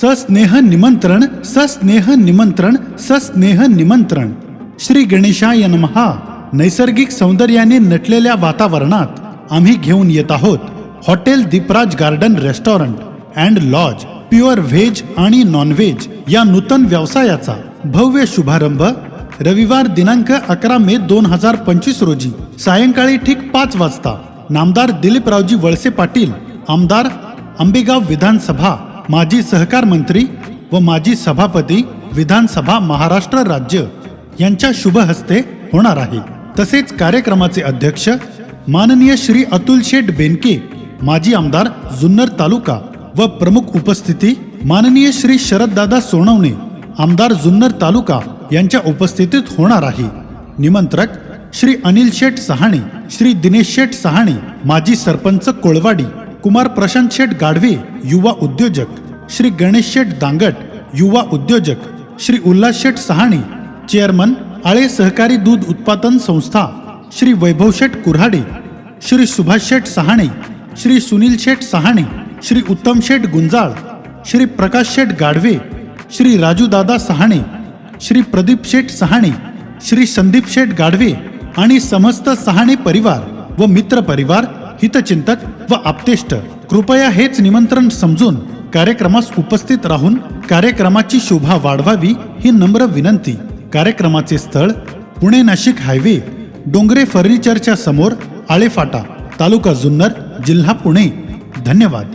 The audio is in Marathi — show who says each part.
Speaker 1: सस्नेह निमंत्रण सस्नेह निमंत्रण सस्नेह निमंत्रण. श्री गणेशाय नमहा. नैसर्गिक सौंदर्याने नटलेल्या वातावरणात आम्ही घेऊन येत आहोत hotel Deepraj garden restaurant and lodge pure veg आणि नॉनव्हेज या नूतन व्यवसायाचा भव्य शुभारंभ रविवार दिनांक अकरा मे दोन हजार पंचवीस रोजी सायंकाळी ठीक पाच वाजता. नामदार दिलीपरावजी वळसे पाटील आमदार आंबेगाव विधानसभा. माजी सहकार मंत्री व माजी सभापती विधानसभा महाराष्ट्र राज्य यांच्या शुभ हस्ते होणार आहे. तसेच कार्यक्रमाचे अध्यक्ष माननीय श्री अतुल शेठ बेनके माजी आमदार जुन्नर तालुका व प्रमुख उपस्थिती माननीय श्री शरददादा सोनवणे आमदार जुन्नर तालुका यांच्या उपस्थितीत होणार आहे. निमंत्रक श्री अनिल शेठ सहाणे श्री दिनेश शेठ सहाणे माजी सरपंच कोळवाडी कुमार प्रशांत शेठ गाढवे युवा उद्योजक. श्री गणेश शेठ दांगट युवा उद्योजक. श्री उल्हास शेठ सहाणे चेअरमन आळे सहकारी दूध उत्पादन संस्था. श्री वैभव शेठ कुऱ्हाडे. श्री सुभाष शेठ सहाणे श्री सुनील शेठ सहाणे श्री उत्तम शेठ गुंजाळ. श्री प्रकाश शेठ गाढवे. श्री राजूदादा सहाणे श्री प्रदीप शेठ सहाणे श्री संदीप शेठ गाढवे आणि समस्त सहाणे परिवार व मित्र परिवार हितचिंतक व आप्तेष्ट. कृपया हेच निमंत्रण समजून कार्यक्रमास उपस्थित राहून कार्यक्रमाची शोभा वाढवावी ही नम्र विनंती. कार्यक्रमाचे स्थळ पुणे नाशिक हायवे डोंगरे फर्निचरच्या समोर आळेफाटा तालुका जुन्नर जिल्हा पुणे. धन्यवाद.